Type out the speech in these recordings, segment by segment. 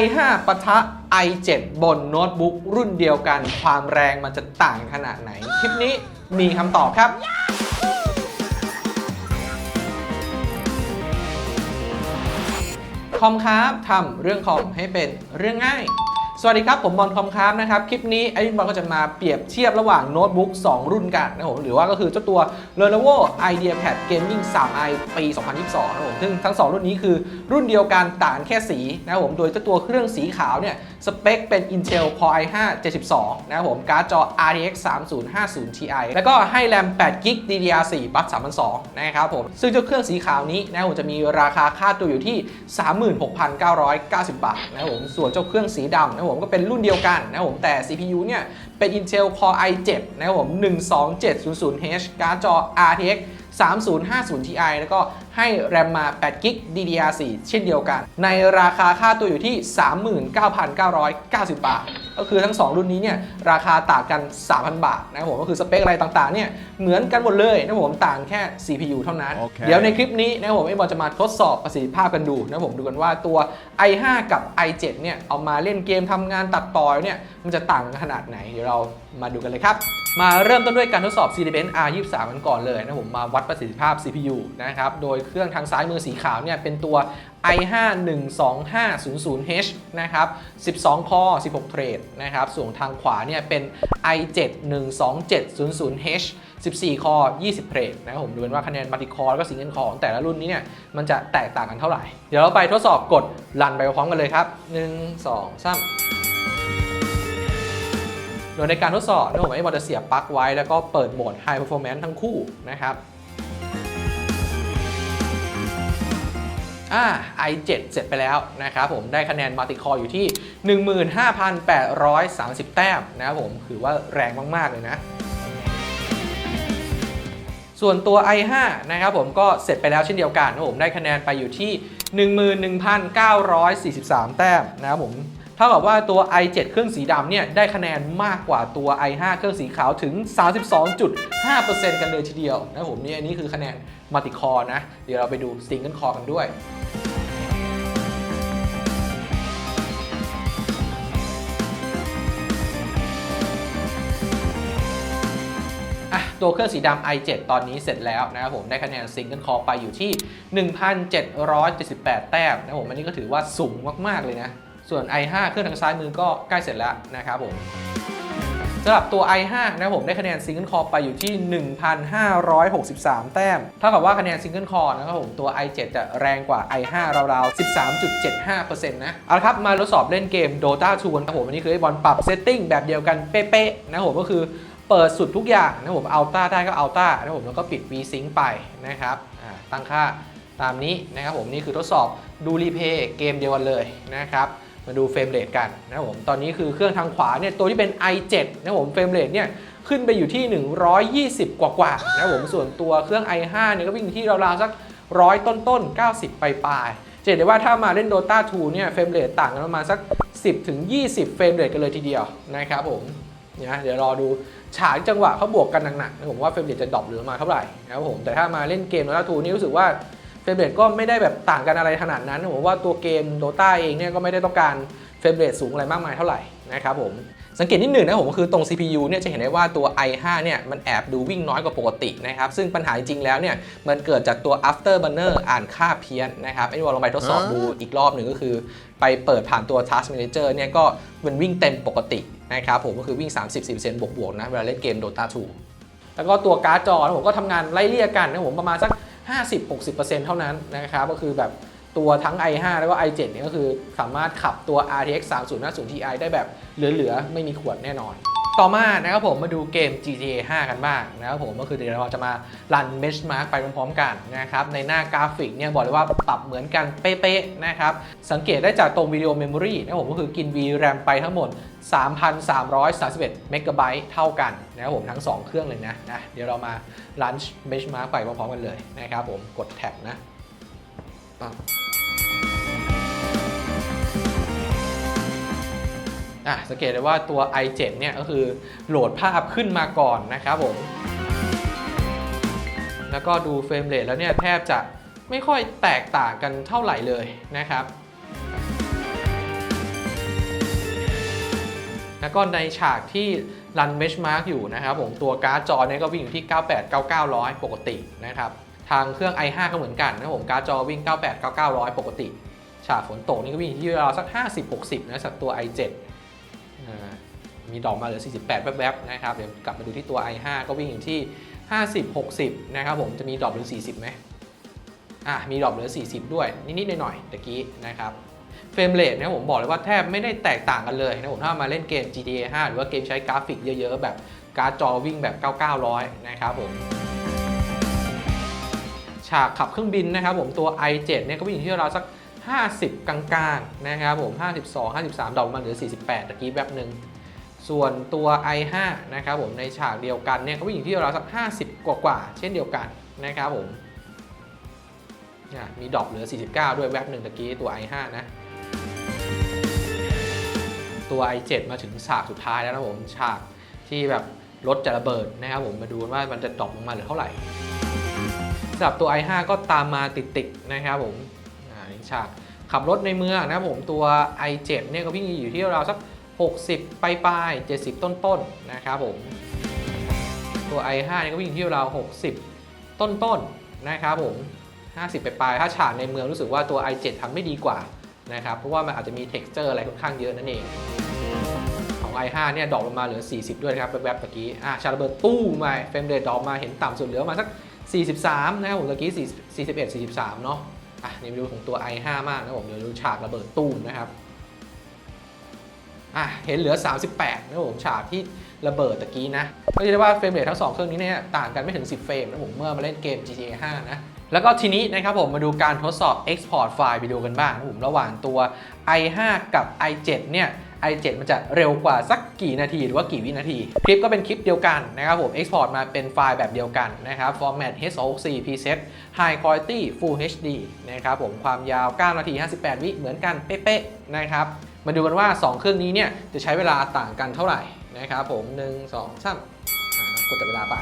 i5 ปะทะ i7 บนโน้ตบุ๊กรุ่นเดียวกัน ความแรงมันจะต่างขนาดไหน คลิปนี้มีคำตอบครับคอมครับทำเรื่องคอมให้เป็นเรื่องง่าย สวัสดีครับ ผมบอลทอมค้ามนะครับ คลิปนี้ไอ้บอลก็จะมาเปรียบเทียบระหว่างโน้ตบุ๊ก 2 รุ่นกันนะครับผมหรือว่าก็คือเจ้าตัว Lenovo IdeaPad Gaming 3i ปี 2022 นะครับผมซึ่งทั้ง 2 รุ่นนี้คือรุ่นเดียวกันต่างแค่สีนะครับผมโดยเจ้าตัวเครื่องสีขาวเนี่ย สเปคเป็น Intel Core i5 72 นะครับผม การ์ดจอ RTX 3050 Ti แล้วก็ให้แรม8 g b DDR4 บัส3,200นะครับผม ซึ่งเจ้าเครื่องสีขาวนี้นะครับผมจะมีราคาค่าตัวอยู่ที่ 36,990 บาทนะครับผม ส่วนเจ้าเครื่องสีดำนะครับผมก็เป็นรุ่นเดียวกันนะครับผมแต่ CPU เนี่ยเป็น Intel Core i7 นะครับผม 12700H การ์ดจอ RTX 3050 Ti แล้วก็ให้แรมมา 8 g b DDR4 เช่นเดียวกัน ในราคาค่าตัวอยู่ที่ 39,990 บาท ก็คือทั้ง 2 รุ่นนี้เนี่ยราคาต่างกัน 3,000 บาทนะครับผมก็คือสเปคอะไรต่างๆเนี่ยเหมือนกันหมดเลยนะครับผมต่างแค่ CPU เท่านั้นโอเคเดี๋ยวในคลิปนี้นะครับผมไอ้บอลจะมาทดสอบประสิทธิภาพกันดูนะครับผมดูกันว่าตัว i5 กับ i7 เนี่ยเอามาเล่นเกมทำงานตัดต่อเนี่ยมันจะต่างกันขนาดไหนเดี๋ยวเรามาดูกันเลยครับมาเริ่มต้นด้วยการทดสอบ Cinebench R23 กันก่อนเลยนะผมมาวัดประสิทธิภาพ CPU นะครับ โดยเครื่องทางซ้ายมือสีขาวเนี่ยเป็นตัว i5 12500H นะครับ 12 คอ 16 เทรดนะครับ ส่วนทางขวาเนี่ยเป็น i7 12700H 14 คอ 20 เทรดนะครับผมดูกันว่าคะแนนมัลติคอร์แล้วก็ซิงเกิลคอของแต่ละรุ่นนี้เนี่ยมันจะแตกต่างกันเท่าไหร่ เดี๋ยวเราไปทดสอบกดรันไปพร้อมกันเลยครับ 1 2 3โดยในการทดสอบนะผมไอ้บอลจะเสียบปลั๊กไว้แล้วก็เปิดโหมด High Performance ทั้งคู่นะครับ อ่า i7 เสร็จไปแล้วนะครับผมได้คะแนนมัลติคอร์อยู่ที่ 15,830 แต้มนะครับผมถือว่าแรงมาก ๆ เลยนะ ส่วนตัว i5 นะครับผมก็เสร็จไปแล้วเช่นเดียวกันนะครับผมได้คะแนนไปอยู่ที่ 11,943 แต้มนะครับผมเท่ากับว่าตัว i7 เครื่องสีดำเนี่ยได้คะแนนมากกว่าตัว i5 เครื่องสีขาวถึง 32.5%กันเลยทีเดียวนะครับผมนี่อันนี้คือคะแนนมัลติคอร์นะ เดี๋ยวเราไปดูซิงเกิลคอร์กันด้วย อะตัวเครื่องสีดำ i7 ตอนนี้เสร็จแล้วนะครับผมได้คะแนนซิงเกิลคอร์ไปอยู่ที่ 1,778 แต้มนะครับผมอันนี้ก็ถือว่าสูงมาก ๆ เลยนะ ส่วน i5 เครื่องทางซ้ายมือก็ใกล้เสร็จแล้วนะครับผมสำหรับตัว i5 นะครับผมได้คะแนนซิงเกิลคอร์ไปอยู่ที่ 1,563 แต้ม เท่ากับว่าคะแนนซิงเกิลคอร์นะครับผมตัว i7 จะแรงกว่า i5 ราวๆ 13.75%นะ เอาละครับ มาทดสอบเล่นเกม Dota 2นะครับผมอันนี้คือไอ้บอลปรับเซตติ้งแบบเดียวกันเป๊ะๆนะครับผมก็คือ เปิดสุดทุกอย่างนะผมอัลต้าได้ก็อัลต้านะผมแล้วก็ปิด V-Sync ไปนะครับตั้งค่าตามนี้นะครับผมนี่คือทดสอบดูรีเพย์เกมเดียวกันเลยนะครับมาดูเฟรมเรทกันนะครับผมตอนนี้คือเครื่องทางขวาเนี่ยตัวที่เป็น i7 นะครับผมเฟรมเรทเนี่ยขึ้นไปอยู่ที่ 120 กว่าๆนะครับผมส่วนตัวเครื่อง i5 เนี่ยก็วิ่งที่ราวๆสักร้อยต้นๆ90 ปลายๆจะเห็นได้ว่าถ้ามาเล่น Dota 2เนี่ยเฟรมเรทต่างกันประมาณสัก 10ถึง20 เฟรมเรทกันเลยทีเดียวนะครับผม นะเดี๋ยวรอดูฉากจังหวะเขาบวกกันหนักๆนะผมว่าเฟรมเรทจะดรอปเหลือมาเท่าไหร่นะครับผมแต่ถ้ามาเล่นเกมโดตาทูนี่รู้สึกว่าเฟรมเรทก็ไม่ได้แบบต่างกันอะไรขนาดนั้นผมว่าตัวเกมโดตาเองเนี่ยก็ไม่ได้ต้องการเฟรมเรทสูงอะไรมากมายเท่าไหร่นะครับผม สังเกตนิดหนึ่งนะผมก็คือตรง CPU เนี่ยจะเห็นได้ว่าตัว i5 เนี่ยมันแอบดูวิ่งน้อยกว่าปกตินะครับ ซึ่งปัญหาจริงแล้วเนี่ยมันเกิดจากตัว afterburner อ่านค่าเพี้ยนนะครับไอ้วอลลองไปทดสอบดูอีกรอบหนึ่งก็คือ ไปเปิดผ่านตัว Task Manager เนี่ยก็มันวิ่งเต็มปกตินะครับผมก็คือวิ่ง 30-40%บวกๆนะเวลาเล่นเกม Dota 2แล้วก็ตัวการ์ดจอผมก็ทำงานไล่เลี่ยกันนะผมประมาณสัก 50-60%เท่านั้นนะครับก็คือแบบ ตัวทั้ง i5 แล้วก็ i7 เนี่ยก็คือสามารถขับตัว RTX 3050 Ti ได้แบบเหลือๆ ไม่มีขวดแน่นอน ต่อมานะครับผมมาดูเกม GTA 5 กันบ้างนะครับผมก็คือเดี๋ยวเราจะมารัน benchmark ไปพร้อมๆกันนะครับในหน้ากราฟิกเนี่ยบอกเลยว่าปรับเหมือนกันเป๊ะๆนะครับสังเกตได้จากตรงวิดีโอเมมโมรีนะครับผมก็คือกิน VRAM ไปทั้งหมด 3,331เมกะไบต์เท่ากันนะครับผมทั้ง 2 เครื่องเลยนะนะเดี๋ยวเรามารัน benchmark ไปพร้อมๆกันเลยนะครับผมกดแท็บนะ ปั๊บอะสังเกตได้ว่าตัว i7 เนี่ยก็คือโหลดภาพขึ้นมาก่อนนะครับผม แล้วก็ดูเฟรมเรทแล้วเนี่ยแทบจะไม่ค่อยแตกต่างกันเท่าไหร่เลยนะครับแล้วก็ในฉากที่รันเบชมาร์กอยู่นะครับผมตัวการ์ดจอเนี่ยก็วิ่งอยู่ที่ 98 9900 ปกตินะครับ ทางเครื่อง i5 ก็เหมือนกันนะผมการ์ดจอวิ่ง 98 9900 ปกติ ฉากฝนตกนี่ก็วิ่งอยู่ที่ราวสัก 50 60 นะจากตัว i7 มีดอกมาเหลือ 48 แวบๆนะครับเดี๋ยวกลับมาดูที่ตัว i5 ก็วิ่งอยู่ที่ 50 60 นะครับผมจะมีดรอปเหลือ 40ไหมอะมีดรอปเหลือ 40 ด้วย นิดๆหน่อยๆตะกี้นะครับเฟรมเรทนี่ยผมบอกเลยว่าแทบไม่ได้แตกต่างกันเลยนะผมถ้ามาเล่นเกม GTA 5 หรือว่าเกมใช้กราฟิกเยอะๆ แบบการ์ดจอวิ่งแบบ 9900 นะครับผม ฉากขับเครื่องบินนะครับผมตัว i7 เนี่ยก็วิ่งอยู่ที่ราวสัก 50 กลางๆนะครับผม 52 53 ดอกมาเหลือ 48ตะกี้แบบหนึ่งส่วนตัว i5 นะครับผมในฉากเดียวกันเนี่ยก็วิ่งอยู่ที่ราวสัก 50 กว่าๆเช่นเดียวกันนะครับผมมีดอปเหลือ 49 ด้วยแวบหนึ่งตะกี้ตัว i5 นะตัว i7 มาถึงฉากสุดท้ายแล้วนะผมฉากที่แบบรถจะระเบิดนะครับผมมาดูว่ามันจะดรอปลงมาเหลือเท่าไหร่ หรับตัว i5 ก็ตามมาติดๆนะครับผมอ่านี่ฉากขับรถในเมืองนะผมตัว i7 เนี่ยก็วิ่งอยู่ที่ราวสัก 60 ปลายๆ70 ต้นๆนนะครับผมตัว i5 เนี่ยก็วิ่งที่ราว 60 ต้นๆนนะครับผม 50 ปลายๆถ้าฉากในเมืองรู้สึกว่าตัว i7 ทำไม่ดีกว่านะครับเพราะว่ามันอาจจะมี texture อะไรค่อนข้างเยอะนั่นเอง ของ i5 เนี่ยดรอกลงมาเหลือ 40 ด้วยครับแวบๆตะกี้อะชาระเบิดตู้มาเฟรมเรทดรอปมาเห็นต่ำสุดเหลือมาสัก 43 นะครับผมตะกี้4 41 43 เนาะอะนี่มาดูของตัว i5 มากนะผมเดี๋ยวดูฉากระเบิดตู้มนะครับอะเห็นเหลือ 38 นะครับผมฉากที่ระเบิดตะกี้นะก็เรียกได้ว่าเฟรมเรททั้งสองเครื่องนี้เนี่ยต่างกันไม่ถึง 10 เฟรมนะผมเมื่อมาเล่นเกม GTA 5 นะ แล้วก็ทีนี้นะครับผมมาดูการทดสอบ Export ไฟล์วิดีโอกันบ้างนะผมระหว่างตัว i5 กับ i7 เนี่ย i7 มันจะเร็วกว่าสักกี่นาที หรือว่ากี่วินาที คลิปก็เป็นคลิปเดียวกันนะครับผม Export มาเป็นไฟล์แบบเดียวกันนะครับ Format H264 preset High Quality Full HD นะครับผมความยาว 9 นาที 58 วิเหมือนกันเป๊ะๆนะครับมาดูกันว่า 2 เครื่องนี้เนี่ยจะใช้เวลาต่างกันเท่าไหร่นะครับผม 1 2 3อ่ากดจับเวลาไป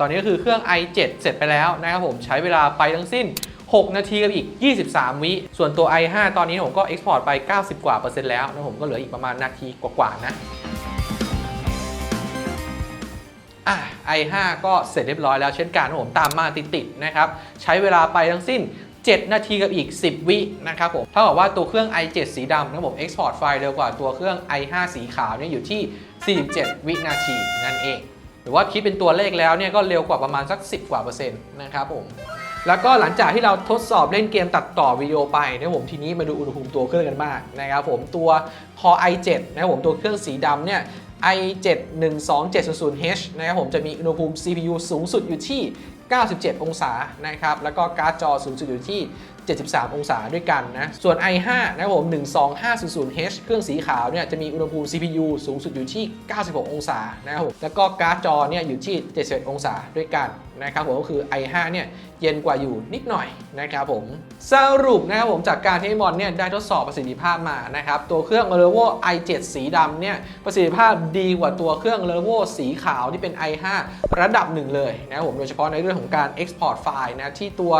ตอนนี้ก็คือเครื่อง i7 เสร็จไปแล้วนะครับผมใช้เวลาไปทั้งสิ้น 6 นาทีกับอีก 23 วิ ส่วนตัว i5 ตอนนี้ผมก็ export ไป 90 กว่าเปอร์เซ็นต์แล้วนะผมก็เหลืออีกประมาณนาทีกว่าๆนะอะ i5 ก็เสร็จเรียบร้อยแล้วเช่นกันนะผมตามมาติดๆนะครับใช้เวลาไปทั้งสิ้น 7 นาทีกับอีก 10 วินะครับผมเท่ากับว่าตัวเครื่อง i7 สีดำนะผม export ไฟล์เร็วกว่าตัวเครื่อง i5 สีขาวเนี่ยอยู่ที่ 47 วินาทีนั่นเอง รือว่าคิดเป็นตัวเลขแล้วเนี่ยก็เร็วกว่าประมาณสัก 10 กว่าเปอร์เซ็นต์นะครับผมแล้วก็หลังจากที่เราทดสอบเล่นเกมตัดต่อวิดีโอไปนะผมทีนี้มาดูอุณหภูมิตัวเครื่องกันบ้างนะครับผมตัว Core i7 นะครับผมตัวเครื่องสีดำเนี่ย i7 12700H นะครับผมจะมีอุณหภูมิ CPU สูงสุดอยู่ที่ 97 องศานะครับ แล้วก็การ์ดจอสูงสุดอยู่ที่ 73 องศาด้วยกันนะ ส่วน i5 นะครับผม 12500H เครื่องสีขาวเนี่ยจะมีอุณหภูมิ CPU สูงสุดอยู่ที่ 96 องศานะครับผมแล้วก็การ์ดจอเนี่ยอยู่ที่ 71 องศาด้วยกัน นะครับผมก็คือ i5 เนี่ยเย็นกว่าอยู่นิดหน่อยนะครับผมสรุปนะครับผมจากการที่มอนเนี่ยได้ทดสอบประสิทธิภาพมานะครับตัวเครื่อง Levo i7 สีดำเนี่ยประสิทธิภาพดีกว่าตัวเครื่อง Levo สีขาวที่เป็น i5 ระดับหนึ่งเลยนะครับผมโดยเฉพาะในเรื่องของการ Export ไฟล์นะที่ตัว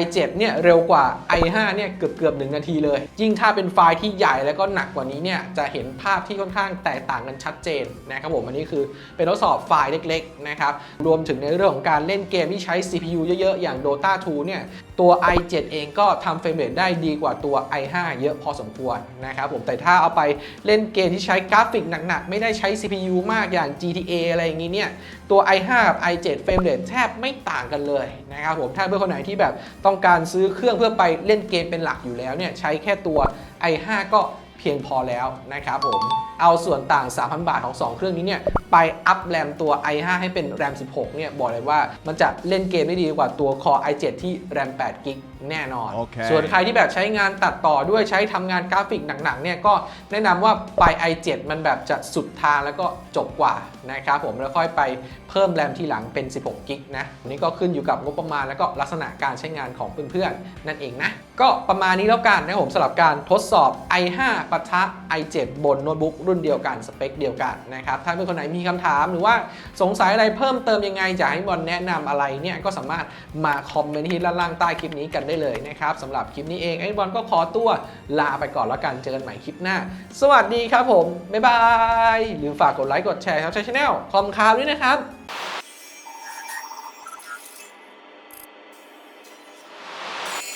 i7 เนี่ยเร็วกว่า i5 เนี่ยเกือบเกือบหนึ่งนาทีเลย ยิ่งถ้าเป็นไฟล์ที่ใหญ่แล้วก็หนักกว่านี้เนี่ยจะเห็นภาพที่ค่อนข้างแตกต่างกันชัดเจนนะครับผมอันนี้คือเป็นทดสอบไฟล์เล็กๆนะครับรวมถึงในเรื่องของการเล่นเกมที่ใช้ CPU เยอะๆ อย่าง Dota 2 เนี่ย ตัว i7 เองก็ทำเฟรมเรทได้ดีกว่าตัว i5 เยอะพอสมควรนะครับผม แต่ถ้าเอาไปเล่นเกมที่ใช้กราฟิกหนักๆ ไม่ได้ใช้ CPU มากอย่าง GTA อะไรอย่างนี้เนี่ย ตัว i5 กับ i7 เฟรมเรทแทบไม่ต่างกันเลยนะครับผม ถ้าเพื่อนคนไหนที่แบบต้องการซื้อเครื่องเพื่อไปเล่นเกมเป็นหลักอยู่แล้วเนี่ย ใช้แค่ตัว i5 ก็ เพียงพอแล้วนะครับผม เอาส่วนต่าง 3,000 บาทของ 2 เครื่องนี้เนี่ยไปอัพแรมตัว i5 ให้เป็นแรม 16 เนี่ยบอกเลยว่ามันจะเล่นเกมได้ดีกว่าตัว Core i7 ที่แรม8กิกแน่นอนโอเคส่วนใครที่แบบใช้งานตัดต่อด้วยใช้ทำงานกราฟิกหนักๆ เนี่ยก็แนะนำว่าไป i7 มันแบบจะสุดทางแล้วก็จบกว่านะครับผมแล้วค่อยไปเพิ่มแรมที่หลังเป็น 16 กิกนะอันนี้ก็ขึ้นอยู่กับงบประมาณแล้วก็ลักษณะการใช้งานของเพื่อนๆ นั่นเองนะ ก็ประมาณนี้แล้วกันนะครับผมสำหรับการทดสอบ i5 ปะทะ i7 บนโน้ตบุ๊กรุ่นเดียวกัน สเปคเดียวกันนะครับถ้าเป็นคนไหนมีคำถามหรือว่าสงสัยอะไรเพิ่มเติมยังไงอยากให้บอลแนะนำอะไรเนี่ยก็สามารถมาคอมเมนต์ที่ล่างใต้คลิปนี้กันได้เลยนะครับสำหรับคลิปนี้เองไอ้บอลก็ขอตัวลาไปก่อนแล้วกันเจอกันใหม่คลิปหน้า สวัสดีครับผมบ๊ายบายหรือฝากกดไลค์กดแชร์ครับใช้ช anel คอมคาวด้วยนะครับ